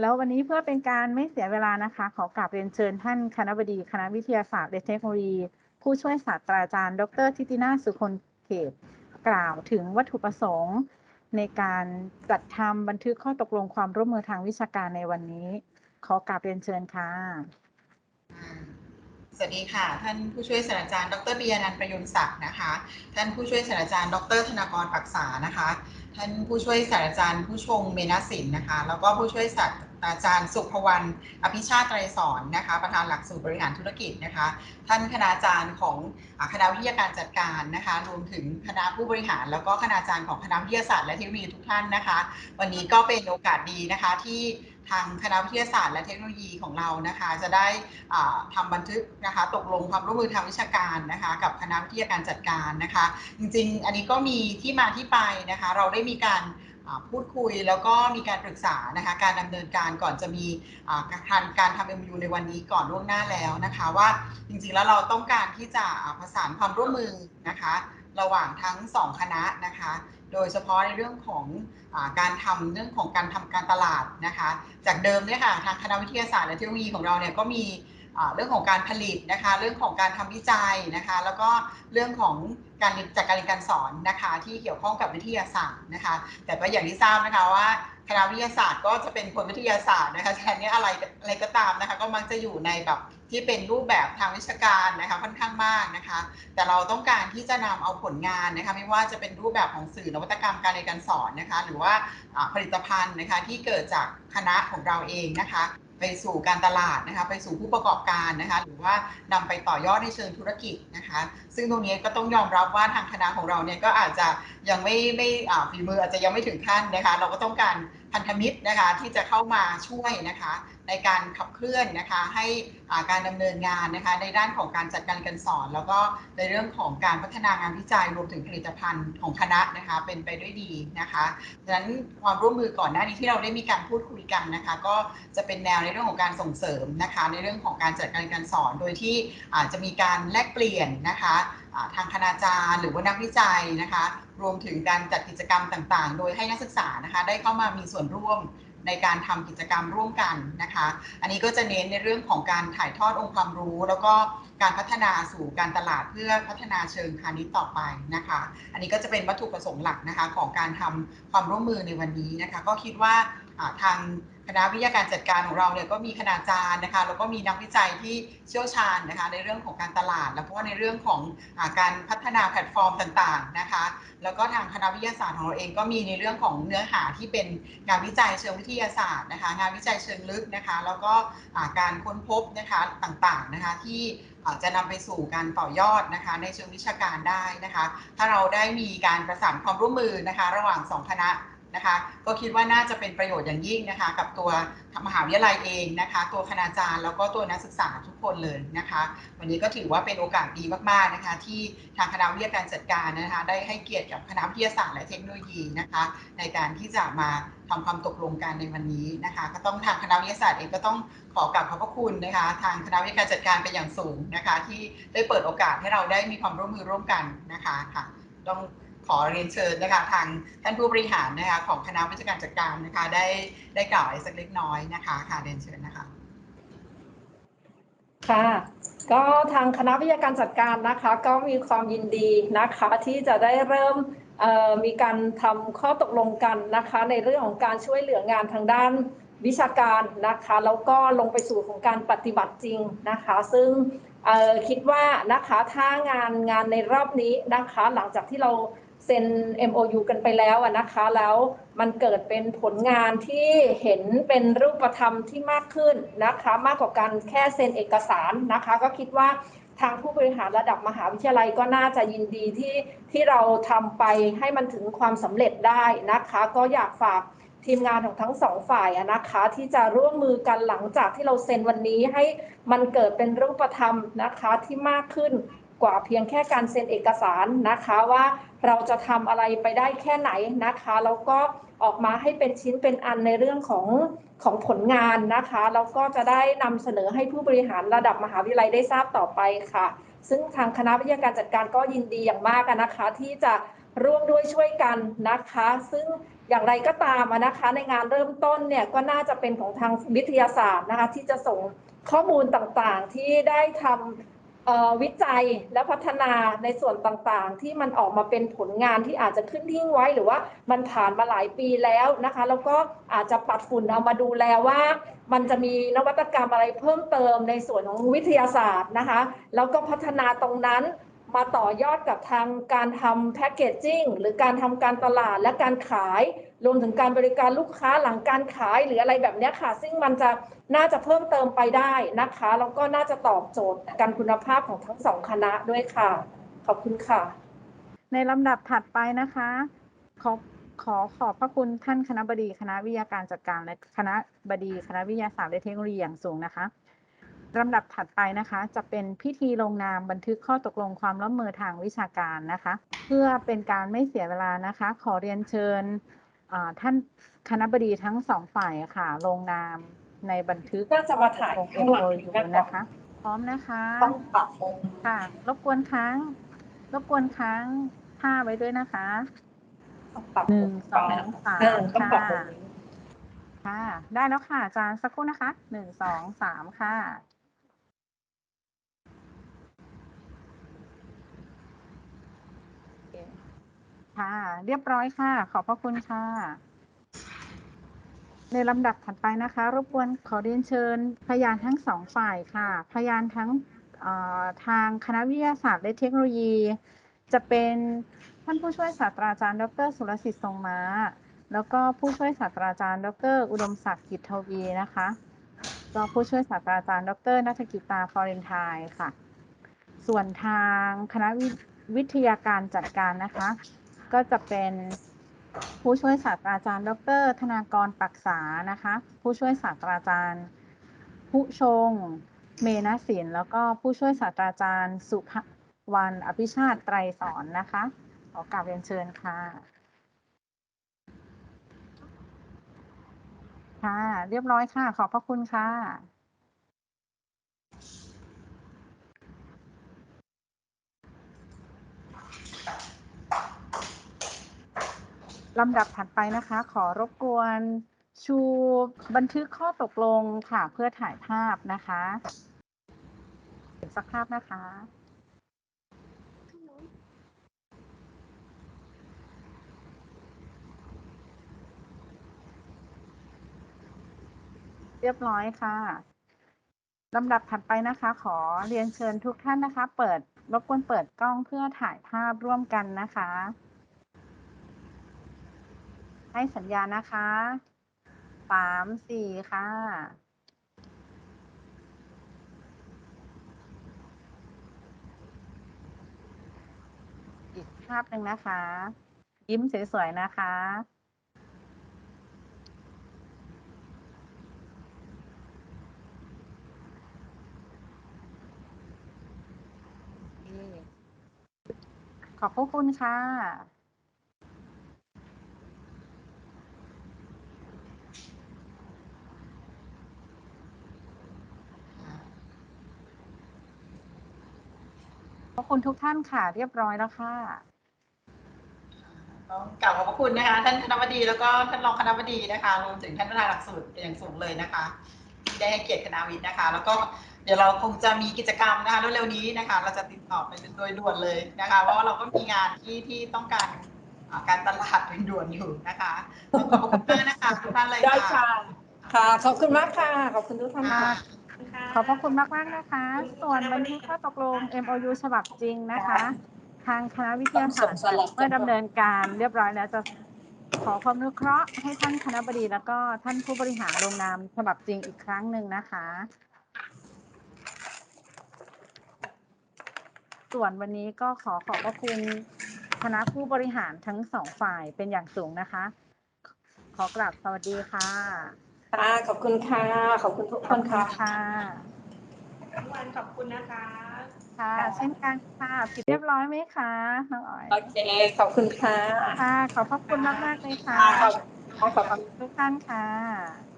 แล้ววันนี้เพื่อเป็นการไม่เสียเวลานะคะ ขอกราบเรียนเชิญท่านคณะบดีคณะวิทยาศาสตร์และเทคโนโลยี ผู้ช่วยศาสตราจารย์ ดรทิตินาสุคนเขต กล่าวถึงวัตถุประสงค์ ในการจัดทำบันทึกข้อตกลงความร่วมมือทางวิชาการในวันนี้ ขอกราบเรียนเชิญค่ะ สวัสดีค่ะ ท่านผู้ช่วยศาสตราจารย์ ดรปิยานันท์ประยุนศักดิ์นะคะ ท่านผู้ช่วยศาสตราจารย์ ดรธนากรปักษานะคะ ท่านผู้ช่วยศาสตราจารย์ผู้ชงเมนสินนะคะ แล้วก็ผู้ช่วยศาสตราจารย์สุภวรรณอภิชาติไตรสอนนะคะ ประธานหลักสูตรบริหารธุรกิจนะคะ ท่านคณาจารย์ของคณะวิทยาการจัดการนะคะ รวมถึงคณะผู้บริหาร แล้วก็คณาจารย์ของคณะวิทยาศาสตร์และเทคโนโลยีทุกท่านนะคะ วันนี้ก็เป็นโอกาสดีนะคะที่ ทางคณะวิทยาศาสตร์และเทคโนโลยีของเรานะคะ จะได้ทำบันทึกนะคะ ตกลงความร่วมมือทางวิชาการนะคะ กับคณะวิทยาการจัดการนะคะ จริงๆ อันนี้ก็มีที่มาที่ไปนะคะ เราได้มีการพูดคุยแล้วก็มีการปรึกษานะคะการดำเนินการก่อนจะมีการการทำ MU ในวันนี้ก่อนล่วงหน้าแล้วนะคะ ว่าจริงๆแล้วเราต้องการที่จะประสานความร่วมมือนะคะ ระหว่างทั้งสองคณะนะคะ โดยเฉพาะในเรื่องของอการทำเรื่องของการทำการตลาดนะคะ จากเดิมเนี่ยค่ะทางคณะวิทยาศาสตร์และเทคโนโลยีของเราเนี่ยก็มี เรื่องของการผลิตนะคะ เรื่องของการทำวิจัยนะคะ แล้วก็เรื่องของการจากการเรียนการสอนนะคะ ที่เกี่ยวข้องกับวิทยาศาสตร์นะคะ แต่ก็อย่างที่ทราบนะคะว่าคณะวิทยาศาสตร์ก็จะเป็นคนวิทยาศาสตร์นะคะแทนนี้อะไรอะไรก็ตามนะคะ ก็มักจะอยู่ในแบบที่เป็นรูปแบบทางวิชาการนะคะค่อนข้างมากนะคะ แต่เราต้องการที่จะนำเอาผลงานนะคะ ไม่ว่าจะเป็นรูปแบบของสื่อนวัตกรรมการเรียนการสอนนะคะ หรือว่าผลิตภัณฑ์นะคะที่เกิดจากคณะของเราเองนะคะ ไปสู่การตลาดนะคะไปสู่ผู้ประกอบการนะคะหรือว่านำไปต่อยอดในเชิงธุรกิจนะคะ ซึ่งตรงนี้ก็ต้องยอมรับว่าทางคณะของเราเนี่ยก็อาจจะยังไม่ไม่ฝีมืออาจจะยังไม่ถึงขั้นนะคะ เราก็ต้องการพันธมิตรนะคะที่จะเข้ามาช่วยนะคะในการขับเคลื่อนนะคะให้การดำเนินงานนะคะในด้านของการจัดการการสอน แล้วก็ในเรื่องของการพัฒนางานวิจัยรวมถึงผลิตภัณฑ์ของคณะนะคะเป็นไปด้วยดีนะคะดังนั้นความร่วมมือก่อนหน้านี้ที่เราได้มีการพูดคุยกันนะคะก็จะเป็นแนวในเรื่องของการส่งเสริมนะคะในเรื่องของการจัดการการสอน โดยที่อาจจะมีการแลกเปลี่ยนนะคะทางคณาจารย์ หรือว่านักวิจัยนะคะ รวมถึงการจัดกิจกรรมต่างๆ โดยให้นักศึกษานะคะ ได้เข้ามามีส่วนร่วมในการทำกิจกรรมร่วมกันนะคะ อันนี้ก็จะเน้นในเรื่องของการถ่ายทอดองค์ความรู้ แล้วก็การพัฒนาสู่การตลาดเพื่อพัฒนาเชิงพาณิชย์ต่อไปนะคะ อันนี้ก็จะเป็นวัตถุประสงค์หลักนะคะของการทำความร่วมมือในวันนี้นะคะ ก็คิดว่าทางคณะวิทยาการจัดการของเราเนี่ยก็มีคณาจารย์นะคะแล้วก็มีนักวิจัยที่เชี่ยวชาญนะคะในเรื่องของการตลาด แล้วก็ในเรื่องของอการพัฒนาแพลตฟอร์มต่างๆนะคะ แล้วก็ทางคณะวิทยาศาสตร์ของเราเองก็มีในเรื่องของเนื้อหาที่เป็นงานวิจัยเชิงวิทยาศาสตร์นะคะ งานวิจัยเชิงลึกนะคะ แล้วก็การค้นพบนะคะต่างๆนะคะที่ จะนำไปสู่การต่อยอดนะคะในเชิงวิชาการได้นะคะ ถ้าเราได้มีการประสานความร่วมมือนะคะ ระหว่าง 2 คณะ นะคะ ก็คิดว่าน่าจะเป็นประโยชน์อย่างยิ่งนะคะ กับตัวมหาวิทยาลัยเองนะคะ ตัวคณาจารย์แล้วก็ตัวนักศึกษาทุกคนเลยนะคะ วันนี้ก็ถือว่าเป็นโอกาสดีมากๆนะคะ ที่ทางคณะวิทยาการจัดการนะคะ ได้ให้เกียรติกับคณะวิทยาศาสตร์และเทคโนโลยีนะคะ ในการที่จะมาทำความตกลงกันในวันนี้นะคะ ก็ต้องทางคณะวิทยาศาสตร์เองก็ต้องขอกราบขอบพระคุณนะคะ ทางคณะวิทยาการจัดการเป็นอย่างสูงนะคะ ที่ได้เปิดโอกาสให้เราได้มีความร่วมมือร่วมกันนะคะค่ะต้อง ขอเรียนเชิญนะคะทางท่านผู้บริหารนะคะของคณะวิชาการจัดการนะคะได้ได้กล่าวสักเล็กน้อยนะคะค่ะเรียนเชิญนะคะค่ะก็ทางคณะวิทยาการจัดการนะคะ ก็มีความยินดีนะคะที่จะได้เริ่มมีการทำข้อตกลงกันนะคะ ในเรื่องของการช่วยเหลืองานทางด้านวิชาการนะคะแล้วก็ลงไปสู่ของการปฏิบัติจริงนะคะ ซึ่งคิดว่านะคะถ้างานงานในรอบนี้นะคะ หลังจากที่เรา เซ็น MOU กันไปแล้วนะคะ แล้วมันเกิดเป็นผลงานที่เห็นเป็นรูปธรรมที่มากขึ้นนะคะ มากกว่าการแค่เซ็นเอกสารนะคะ ก็คิดว่าทางผู้บริหารระดับมหาวิทยาลัยก็น่าจะยินดีที่ที่เราทำไปให้มันถึงความสำเร็จได้นะคะ ก็อยากฝากทีมงานของทั้งสองฝ่ายนะคะ ที่จะร่วมมือกันหลังจากที่เราเซ็นวันนี้ให้มันเกิดเป็นรูปธรรมนะคะที่มากขึ้น กว่าเพียงแค่การเซ็นเอกสารนะคะว่าเราจะทำอะไรไปได้แค่ไหนนะคะแล้วก็ออกมาให้เป็นชิ้นเป็นอันในเรื่องของของผลงานนะคะแล้วก็จะได้นำเสนอให้ผู้บริหารระดับมหาวิทยาลัยได้ทราบต่อไปค่ะ ซึ่งทางคณะวิทยาการจัดการก็ยินดีอย่างมากนะคะ ที่จะร่วมด้วยช่วยกันนะคะ ซึ่งอย่างไรก็ตามนะคะ ในงานเริ่มต้นเนี่ยก็น่าจะเป็นของทางวิทยาศาสตร์นะคะ ที่จะส่งข้อมูลต่างๆที่ได้ทำ วิจัยและพัฒนาในส่วนต่างๆ ที่มันออกมาเป็นผลงานที่อาจจะขึ้นทิ้งไว้ หรือว่ามันผ่านมาหลายปีแล้วนะคะ แล้วก็อาจจะปัดฝุ่นเอามาดูแลว่า มันจะมีนวัตกรรมอะไรเพิ่มเติมในส่วนของวิทยาศาสตร์นะคะ แล้วก็พัฒนาตรงนั้นมาต่อยอดกับทางการทำแพคเกจจิ้งหรือการทำการตลาดและการขาย รวมถึงการบริการลูกค้าหลังการขายหรืออะไรแบบนี้ค่ะ ซึ่งมันจะน่าจะเพิ่มเติมไปได้นะคะแล้วก็น่าจะตอบโจทย์การคุณภาพของทั้งสองคณะด้วยค่ะ ขอบคุณค่ะ ในลำดับถัดไปนะคะ ขอขอขอบพระคุณท่านคณะบดีคณะวิทยาการจัดการและคณะบดีคณะวิทยาศาสตร์และเทคโนโลยีอย่างสูงนะคะลำดับถัดไปนะคะ จะเป็นพิธีลงนามบันทึกข้อตกลงความร่วมมือทางวิชาการนะคะ เพื่อเป็นการไม่เสียเวลานะคะ ขอเรียนเชิญ ท่านคณะบดีทั้งสองฝ่ายค่ะ ลงนามในบันทึกน่าจะมาถ่ายข้อตกลข้างหลัง MOU นี้กันก่อนนะคะ พร้อมนะคะต้องปรับมุมค่ะ รบกวนค้าง รบกวนค้างท่าไว้ด้วยนะคะต้องปรับหนึ่งสองสามเออต้องปรับค่ะมุมนี้ค่ะ ได้แล้วค่ะอาจารย์สักครู่นะคะหนึ่งสองสามค่ะ โอเค ค่ะ เรียบร้อยค่ะ ขอบพระคุณค่ะ ในลำดับถัดไปนะคะ รบกวนขอเรียนเชิญ พยานทั้งสองฝ่ายค่ะ พยานทั้งทางคณะวิทยาศาสตร์และเทคโนโลยี จะเป็นท่านผู้ช่วยศาสตราจารย์ ดร สุรสิทธิ์ทรงม้า แล้วก็ผู้ช่วยศาสตราจารย์ ดร อุดมศักดิ์กิจทวีนะคะก็ผู้ช่วยศาสตราจารย์ ดรนัฐกิตาฟอเรนไทน์ค่ะ ส่วนทางคณะวิทยาการจัดการนะคะ ก็จะเป็นผู้ช่วยศาสตราจารย์ ดร ธนากรปักษานะคะ ผู้ช่วยศาสตราจารย์ ผู้ชง เมนศิลป์แล้วก็ผู้ช่วยศาสตราจารย์สุภวรรณอภิชาติไตรสอนนะคะขอกราบเรียนเชิญค่ะ ค่ะ เรียบร้อยค่ะ ขอบพระคุณค่ะ ลำดับถัดไปนะคะ ขอรบกวนชูบันทึกข้อตกลงค่ะ เพื่อถ่ายภาพนะคะเก็บสักภาพนะคะ เรียบร้อยค่ะลำดับถัดไปนะคะ ขอเรียนเชิญทุกท่านนะคะ เปิดรบกวนเปิดกล้องเพื่อถ่ายภาพร่วมกันนะคะ ให้สัญญาณนะคะสามสี่ค่ะอีกภาพหนึ่งนะคะ ยิ้มสวยๆนะคะ ขอบพระคุณค่ะ ขอบคุณทุกท่านค่ะเรียบร้อยแล้วค่ะต้องกล่าวขอบพระคุณนะคะ ท่านคณะบดีแล้วก็ท่านรองคณะบดีนะคะรวมถึงท่านประธานหลักสูตรเป็นอย่างสูงเลยนะคะ ที่ได้ให้เกียรติคณะวิทย์นะคะ แล้วก็เดี๋ยวเราคงจะมีกิจกรรมนะคะเร็วๆนี้นะคะ เราจะติดต่อไปโดยด่วนเลยนะคะเพราะว่าเราก็มีงานที่ที่ต้องการอ่าการตลาดเป็นด่วนอยู่นะคะต้องขอบพระคุณมากนะคะทุกท่านเลยได้ค่ะค่ะ ค่ะขอบคุณมากค่ะขอบคุณทุกท่านค่ะค่ะ ขอบพระคุณมากมากนะคะ ส่วนบันทึกข้อตกลง MOU ฉบับจริงนะคะ ทางคณะวิทยาศาสตร์เมื่อดำเนินการเรียบร้อยแล้วจะขอความนุเคราะห์ให้ท่านคณะบดีแล้วก็ท่านผู้บริหารลงนามฉบับจริงอีกครั้งหนึ่งนะคะ ส่วนวันนี้ก็ขอขอบพระคุณคณะผู้บริหารทั้งสองฝ่ายเป็นอย่างสูงนะคะ ขอกราบสวัสดีค่ะ ค่ะขอบคุณค่ะ ขอบคุณทุกขคอบนคุณค่ะค่ะทุกวันขอบคุณนะคะ ค่ะ เช่นกันค่ะปิดเรียบร้อยไหมคะน้องอ๋อยโอเคขอบคุณค่ะค่ะ ขอบพระคุณมากมากๆเลยค่ะขอบขอบขอบคุณทุกท่านค่ะ